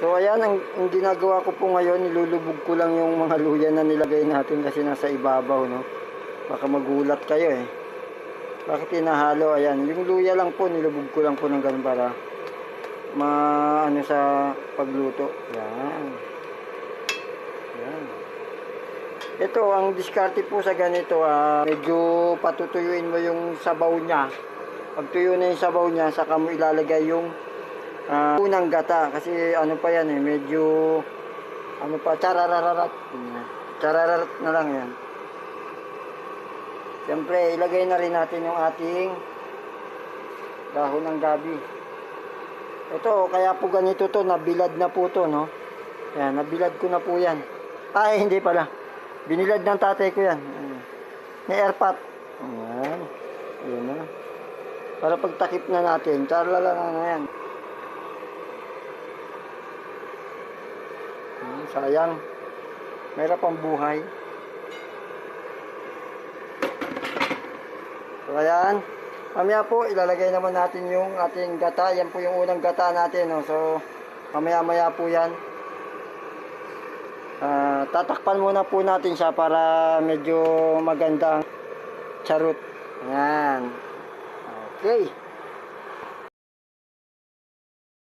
So ayan, ang, ang ginagawa ko po ngayon, nilulubog ko lang yung mga luya na nilagay natin kasi nasa ibabaw, no? Baka magulat kayo eh. Bakit tinahalo? Ayan, yung luya lang po, nilubog ko lang po ng ganun para maano sa pagluto. Yan. Yan. Ito, ang diskarte po sa ganito, ah, medyo patutuyuin mo yung sabaw niya. Pag tuyo na yung sabaw niya, saka mo ilalagay yung ah, unang gata. Kasi ano pa yan eh, medyo ano pa, chararararat. Yan. Charararat na lang yan. Siyempre, ilagay na rin natin yung ating dahon ng gabi. Ito, kaya po ganito to, nabilad na po to, no? Yan, nabilad ko na po yan. Ay, hindi pala. Binilad ng tatay ko yan. May airpot. Ayan. Ayan na. Para pagtakip na natin, charla na yan. Hmm, sayang. Mayroon pang buhay. So, ayan. Mamaya po, ilalagay naman natin yung ating gata. Yan po yung unang gata natin. No? So, mamaya-maya po yan. Ah, tatakpan muna po natin siya para medyo magandang charot. Ayan. Okay.